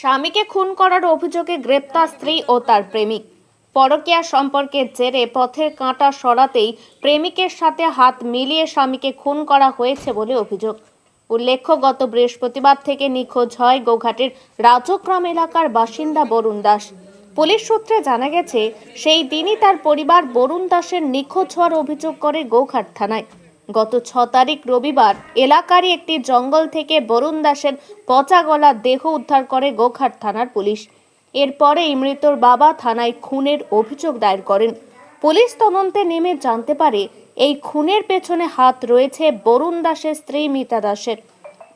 স্বামীকে খুন করার অভিযোগে গ্রেপ্তার স্ত্রী ও তার প্রেমিক। পরকীয়া সম্পর্কের জেরে পথের কাঁটা সরাতেই প্রেমিকের সাথে হাত মিলিয়ে স্বামীকে খুন করা হয়েছে বলে অভিযোগ। উল্লেখ্য, গত বৃহস্পতিবার থেকে নিখোঁজ হয় গৌঘাটের রাজগ্রাম এলাকার বাসিন্দা বরুণ দাস। পুলিশ সূত্রে জানা গেছে, সেই দিনই তার পরিবার বরুণ দাসের নিখোঁজ হওয়ার অভিযোগ করে গৌঘাট থানায়। গত ছ তারিখ রবিবার এলাকারই একটি জঙ্গল থেকে বরুণ দাসের পচা গলা দেহ উদ্ধার করে গোঘাট থানার পুলিশ। এরপরেই মৃতর বাবা থানায় খুনের অভিযোগ দায়ের করেন। পুলিশ তদন্তে নেমে জানতে পারে, এই খুনের পেছনে হাত রয়েছে বরুণ দাসের স্ত্রী মিতা দাসের।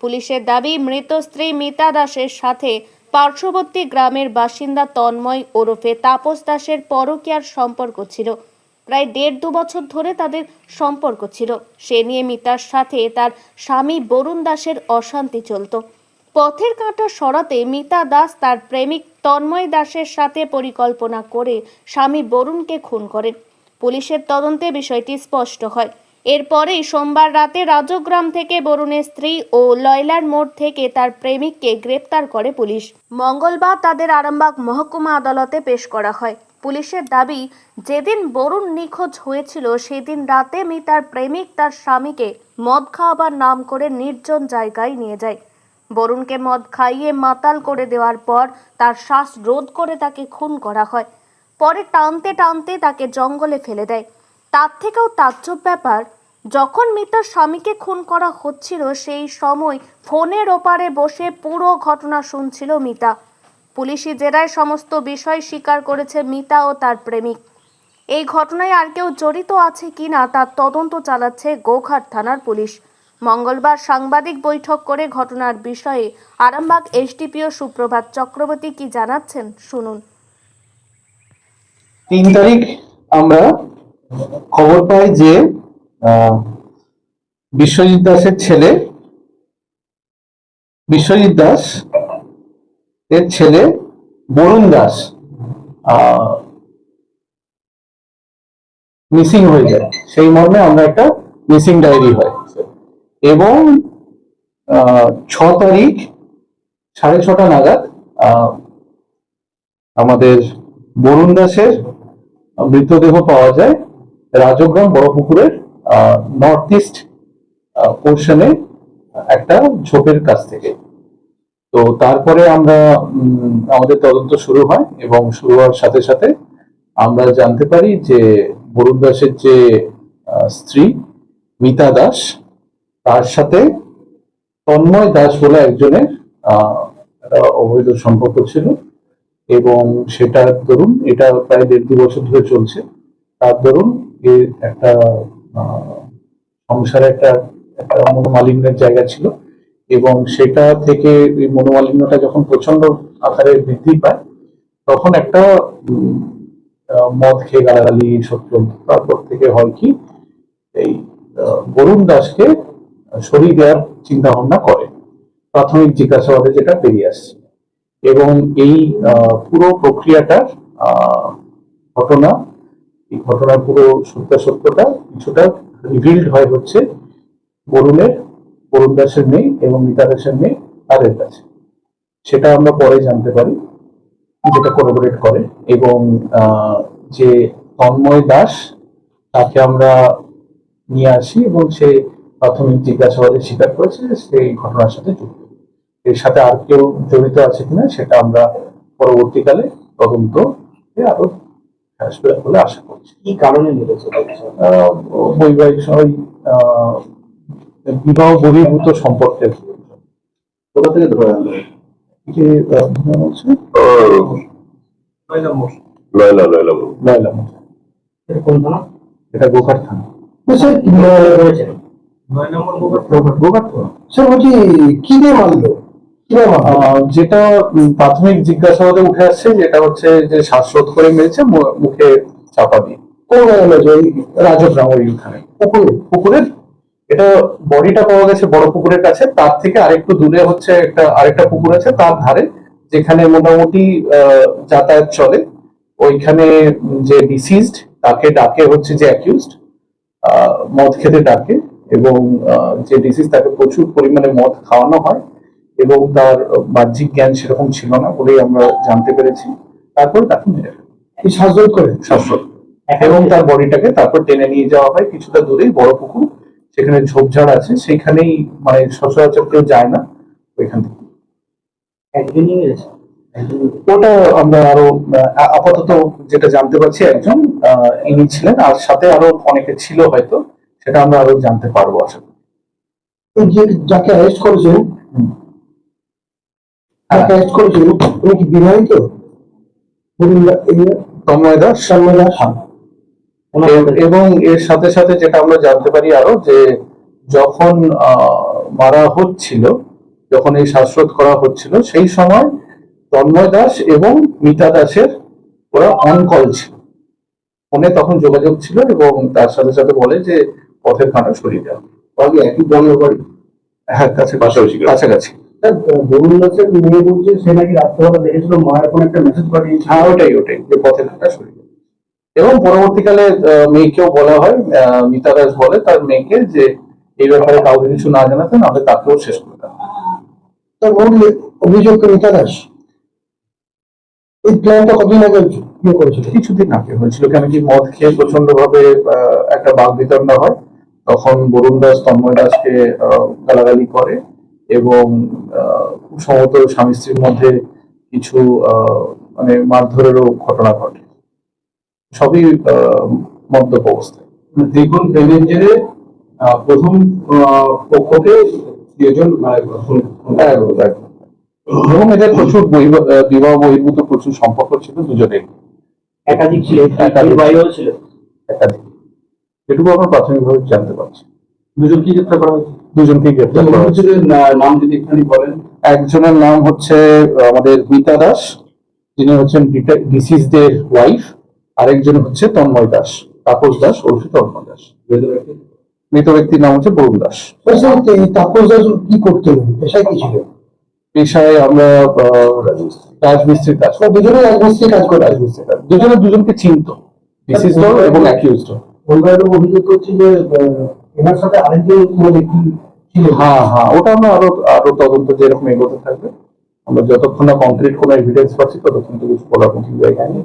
পুলিশের দাবি, মৃত স্ত্রী মিতা দাসের সাথে পার্শ্ববর্তী গ্রামের বাসিন্দা তন্ময় ওরফে তাপস দাসের পরকীয়ার সম্পর্ক ছিল। প্রায় দেড় দু বছর ধরে তাদের সম্পর্ক ছিল। সে নিয়ে মিতার সাথে তার স্বামী বরুণ দাসের অশান্তি চলত। পথের কাঁটা সরাতে মিতা দাস তার প্রেমিক তন্ময় দাসের সাথে পরিকল্পনা করে স্বামী বরুণকে খুন করেন। পুলিশের তদন্তে বিষয়টি স্পষ্ট হয়। এরপরেই সোমবার রাতে রাজগ্রাম থেকে বরুণের স্ত্রী ও লয়লার মোড় থেকে তার প্রেমিককে গ্রেপ্তার করে পুলিশ। মঙ্গলবার তাদের আরামবাগ মহকুমা আদালতে পেশ করা হয়। পুলিশের দাবি, যেদিন বরুণ নিখোঁজ হয়েছিল, সেদিন রাতে মিতার প্রেমিক তার স্বামীকে মদ খাওয়াবার নাম করে নির্জন জায়গায় নিয়ে যায়। বরুণকে মদ খাইয়ে মাতাল করে দেওয়ার পর তার শ্বাস রোধ করে তাকে খুন করা হয়। পরে টানতে টানতে তাকে জঙ্গলে ফেলে দেয়। তার থেকেও তাজ্জব ব্যাপার, যখন মিতার স্বামীকে খুন করা হচ্ছিল, সেই সময় ফোনের ওপারে বসে পুরো ঘটনা শুনছিল মিতা। পুলিশি জেরায় সমস্ত বিষয় স্বীকার করেছে মিতা ও তার প্রেমিক। এই ঘটনায় আর কেউ জড়িত আছে কিনা তার তদন্ত চালাচ্ছে গোঘাট থানার পুলিশ। মঙ্গলবার সাংবাদিক বৈঠক করে ঘটনার বিষয়ে আরামবাগ এসডিপিও সুপ্রভাত চক্রবর্তী কি জানাচ্ছেন শুনুন। তিন তারিখ আমরা খবর পাই যে বিশ্বজিৎ দাসের ছেলে, বিশ্বজিৎ দাস এর ছেলে বরুণ দাস মিসিং হয়ে যায়। সেই মর্মে আমরা একটা মিসিং ডায়েরি হয়। এবং ছ তারিখ সাড়ে ছটা নাগাদ আমাদের বরুণ দাসের মৃতদেহ পাওয়া যায় রাজগ্রাম বড় পুকুরের নর্থ ইস্ট পোর্শনে একটা ঝোপের কাছ থেকে। তো তারপরে আমরা আমাদের তদন্ত শুরু হয় এবং শুরু হওয়ার সাথে সাথে আমরা জানতে পারি যে বরুণ দাসের যে স্ত্রী মিতা দাস, তার সাথে তন্ময় দাস বলে একজনের অবৈধ সম্পর্ক ছিল এবং সেটার দরুন এটা প্রায় দেড় দু বছর ধরে চলছে। তার এর একটা সংসারে একটা একটা মনোমালিন্যের জায়গা ছিল। এবং সেটা থেকে এই মনোমালিন্যটা যখন প্রচণ্ড আকারে বৃদ্ধি পায়, তখন একটা মদ খেয়ে গালাগালি সব চলতো তারপর থেকে হয় কি, এই বরুণ দাসকে সরিয়ে দেওয়ার চিন্তা ভাবনা করে, প্রাথমিক জিজ্ঞাসাবাদে যেটা বেরিয়ে আসছে। এবং এই পুরো প্রক্রিয়াটার ঘটনা, এই ঘটনার পুরো সত্যাসত্যটা কিছুটা রিভিল্ড হয় হচ্ছে বরুণের বরুণ দাসের মেয়ে এবং মিতা দাসের মেয়ে তাদের কাছে। সেটা আমরা পরে জানতে পারি যেটা কোলাবোরেট করে। এবং যে তন্ময় দাস তাকে আমরা নিয়ে আসি এবং সে প্রাথমিক জিজ্ঞাসাবাদে স্বীকার করেছে যে সে এই ঘটনার সাথে যুক্ত। এর সাথে আর কেউ জড়িত আছে কিনা সেটা আমরা পরবর্তীকালে তদন্ত আরও বলে আশা করছি। কি কারণে আহ, বৈবাহিক সবাই আহ, বিবাহ বহির্ভূত সম্পর্কের কোথা থেকে ধরে আনলো? যে মনে হচ্ছে লয়লা কোন থানা? এটা থানা। স্যার কি দিয়ে মারলো? যেটা প্রাথমিক জিজ্ঞাসাবাদে উঠে আসছে যেটা হচ্ছে যে শ্বাসরোধ করে মেরেছে মু- মুখে চাপা দিয়ে। কোন জায়গায় মেরেছে ওই ওইখানে পুকুরে পুকুরের এটা বডিটা পাওয়া গেছে বড় পুকুরের কাছে তার থেকে আরেকটু দূরে হচ্ছে একটা আরেকটা পুকুর আছে তার ধারে যেখানে মোটামুটি যাতায়াত চলে। ওইখানে যে ডিসিজড তাকে ডাকে হচ্ছে যে অ্যাকিউজড মদ খেতে ডাকে এবং যে ডিসিজ তাকে প্রচুর পরিমাণে মদ খাওয়ানো হয় এবং তার বাহ্যিক জ্ঞান সেরকম ছিল না বলেই আমরা জানতে পেরেছি। তারপর তাকে মেরে ফেলে। শ্বাসরোধ করে। শ্বাসরোধ এবং তার বডিটাকে তারপর টেনে নিয়ে যাওয়া হয় কিছুটা দূরেই বড় পুকুর। সেখানে ঝোপঝাড় আছে সেখানেই মানে সচরাচর কেউ যায় না ওইখান থেকে একদিনই ওটা আমরা আরও আপাতত যেটা জানতে পারছি একজন ইনি ছিলেন আর সাথে আরও অনেকে ছিল হয়তো সেটা আমরা আরও জানতে পারব আশা করি। যে যাকে অ্যারেস্ট করেছেন হুম। যাকে অ্যারেস্ট করেছেন উনি কি বিবাহিত তন্ময় দাস সালমান দাস হ্যাঁ। এবং এর সাথে সাথে যেটা আমরা জানতে পারি আরও যে যখন আহ, মারা হচ্ছিল যখন এই শ্বাসরোধ করা হচ্ছিল সেই সময় তন্ময় দাস এবং মিতা দাসের ওরা অন কল ছিল। ফোনে তখন যোগাযোগ ছিল এবং তার সাথে সাথে বলে যে পথের কাঁটা সরিয়ে দেওয়া আগে একই গ্রামের বাড়ি? হ্যাঁ কাছে পাশাপাশি কাছাকাছি। বরুণ দাসের মেয়ে বলছে সে নাকি রাত্রেবেলা দেখেছিল মায়ের কোনো একটা মেসেজ পাঠিয়েছে হ্যাঁ ওটাই ওটাই। যে পথের কাঁটা সরিয়ে এবং পরবর্তীকালে মেয়েকেও বলা হয় মিতা দাস বলে তার মেয়েকে যে এই ব্যাপারে কাউকে কিছু না জানাতে নাহলে তাকেও শেষ করে দেওয়া তার মূল অভিযোগ মিতা দাস। এই প্ল্যানটা কতদিন আগে ইয়ে করেছিল? কিছুদিন আগে হয়েছিল কেন কি মদ খেয়ে প্রচণ্ড ভাবে একটা বাঘ বিতরণা হয়। তখন বরুণ দাস তন্ময় দাসকে গালাগালি করে এবং সম্ভবত স্বামী স্ত্রীর মধ্যে কিছু আহ, মানে মারধরেরও ঘটনা ঘটে। সবই মদ্যপ অবস্থায়। দ্বিগুণ প্রেমের জেরে আহ, প্রথম পক্ষকে একদম। এবং এদের প্রচুর বিবাহ বহির্ভূত প্রচুর সম্পর্ক ছিল দুজনের একাধিক ছিল ছিল। একাধিক। যেটুকু আমরা প্রাথমিকভাবে জানতে পারছি। দুজন কি গ্রেপ্তার করা হয়েছে? দুজনকে গ্রেপ্তার করা হয়েছে। নাম যদি একটুখানি বলেন। একজনের নাম হচ্ছে আমাদের মিতা দাস। যিনি হচ্ছেন ডিসিজদের ওয়াইফ। আরেকজন হচ্ছে তন্ময় দাস তাপস দাস ওরফে তন্ময় দাস। মৃত ব্যক্তির নাম হচ্ছে বরুণ দাস। তাপস দাস কি করতেন পেশায় কি ছিল? পেশায় আমরা রাজমিস্ত্রির কাজ দুজনে রাজমিস্ত্রি কাজ করে। রাজমিস্ত্রির কাজ। দুজনে দুজনকে চিনত। ডিসিজড এবং অ্যাকিউজড পরিবারের অভিযোগ করছে যে এনার সাথে আরেকজন কোনো ব্যক্তি ছিল? হ্যাঁ হ্যাঁ ওটা আমরা আরও আরও তদন্ত যেরকম এগোতে থাকবে। আমরা যতক্ষণ না কংক্রিট কোনো এভিডেন্স পাচ্ছি ততক্ষণ তো কিছু বলার মতো জায়গা নেই।